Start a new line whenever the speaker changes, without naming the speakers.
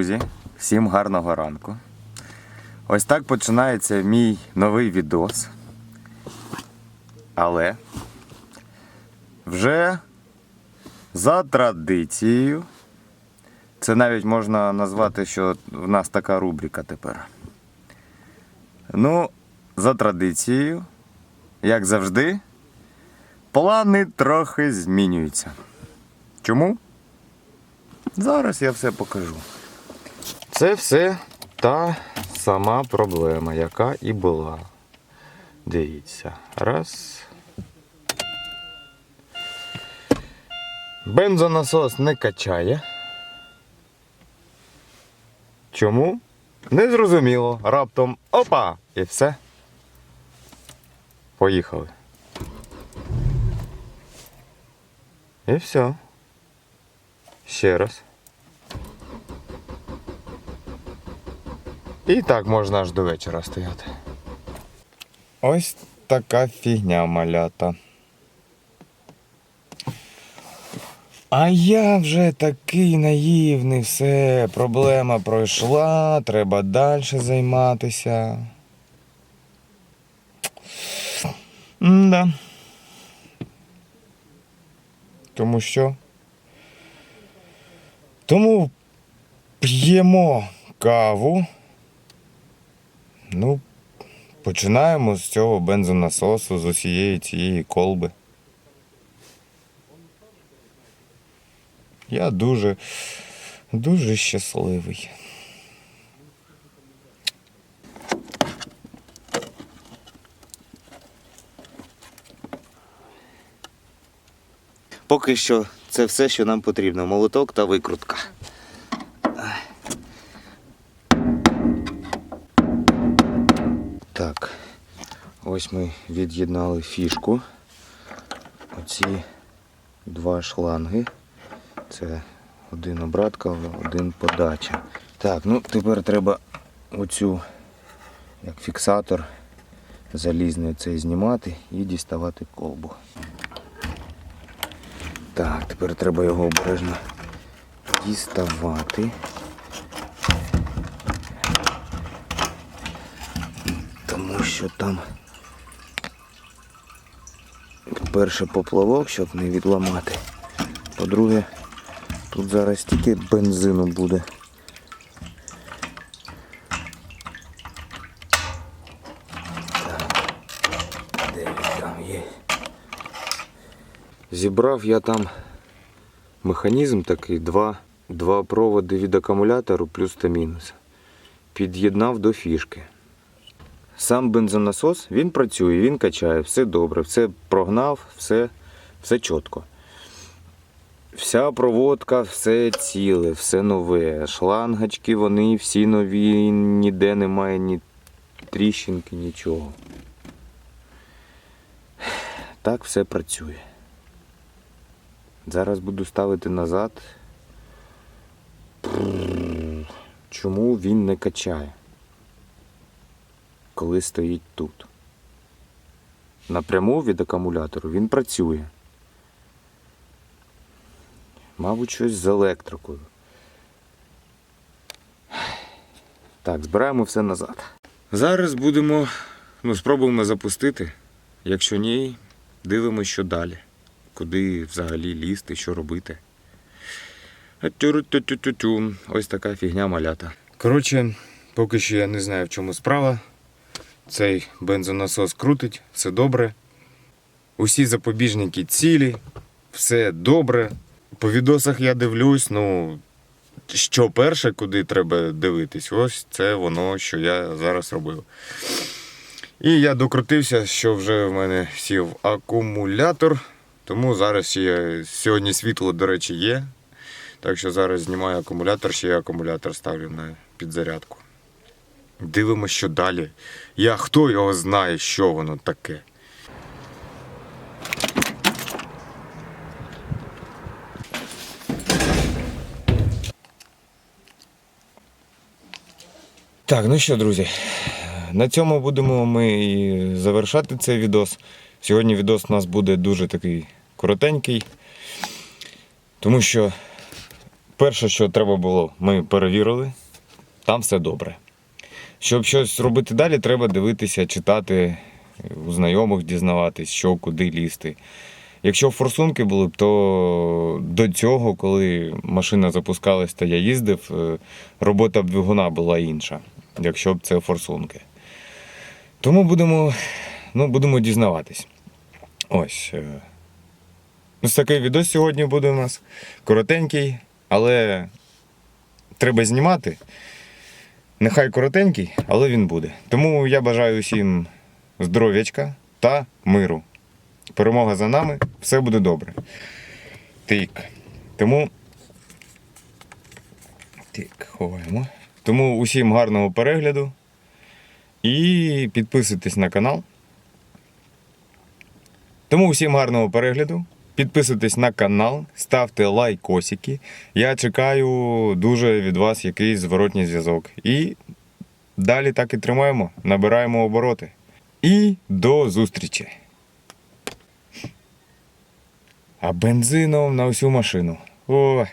друзі, всім гарного ранку. Ось так починається мій новий відос. Але вже за традицією, це навіть можна назвати, що в нас така рубрика тепер. Ну, за традицією, як завжди, плани трохи змінюються. Чому? Зараз я все покажу. Це все та сама проблема, яка і була. Дивіться. Раз. Бензонасос не качає. Чому? Незрозуміло. Раптом опа! І все. Поїхали. І все. Ще раз. І так можна аж до вечора стояти. Ось така фігня малята. А я вже такий наївний, все, проблема пройшла, треба далі займатися. Да. Тому що? Тому п'ємо каву. Ну, починаємо з цього бензонасосу, з усієї цієї колби. Я дуже, дуже щасливий.
Поки що це все, що нам потрібно. Молоток та викрутка.
Ось ми від'єднали фішку. Оці два шланги. Це один обратка, один подача. Так, ну тепер треба оцю як фіксатор залізний цей знімати і діставати колбу. Так, тепер треба його обережно діставати. Тому що там, по-перше, поплавок, щоб не відламати. По-друге, тут зараз тільки бензину буде. Зібрав я там механізм такий, два, два проводи від акумулятору плюс та мінус. Під'єднав до фішки. Сам бензонасос він працює, він качає, все добре, все прогнав, все, все чітко. Вся проводка, все ціле, все нове. Шлангочки, вони всі нові, ніде немає ні тріщинки, нічого. Так все працює. Зараз буду ставити назад. Чому він не качає? Коли стоїть тут. Напряму від акумулятору він працює. Мабуть, щось з електрикою. Так, збираємо все назад. Зараз будемо, ну, спробуємо запустити. Якщо ні, дивимося, що далі. Куди взагалі лізти, що робити. Ось така фігня малята. Коротше, поки що я не знаю, в чому справа. Цей бензонасос крутить, все добре. Усі запобіжники цілі, все добре. По відосах я дивлюсь, ну, що перше, куди треба дивитись, ось це воно, що я зараз робив. І я докрутився, що вже в мене сів акумулятор. Тому зараз ще сьогодні світло, до речі, є. Так що зараз знімаю акумулятор, ще й акумулятор ставлю на підзарядку. Дивимося, що далі. Я хто його знає, що воно таке. Так, ну що, друзі, на цьому будемо ми і завершати цей відос. Сьогодні відос у нас буде дуже такий коротенький, тому що перше, що треба було, ми перевірили, там все добре. Щоб щось робити далі, треба дивитися, читати, у знайомих дізнаватись, що куди лізти. Якщо форсунки були б, то до цього, коли машина запускалась та я їздив, е, робота двигуна була інша, якщо б це форсунки. Тому будемо, ну, будемо дізнаватись. Ось. е. Ось такий відео сьогодні буде у нас. Коротенький, але треба знімати. Нехай коротенький, але він буде. Тому я бажаю усім здоров'ячка та миру. Перемога за нами, все буде добре. Тик. Тому. Тик, ховаємо. Тому усім гарного перегляду. І підписуйтесь на канал. Тому усім гарного перегляду. Підписуйтесь на канал, ставте лайкосики. Я чекаю дуже від вас якийсь зворотній зв'язок. І далі так і тримаємо, набираємо обороти. І до зустрічі! А бензином на всю машину. О,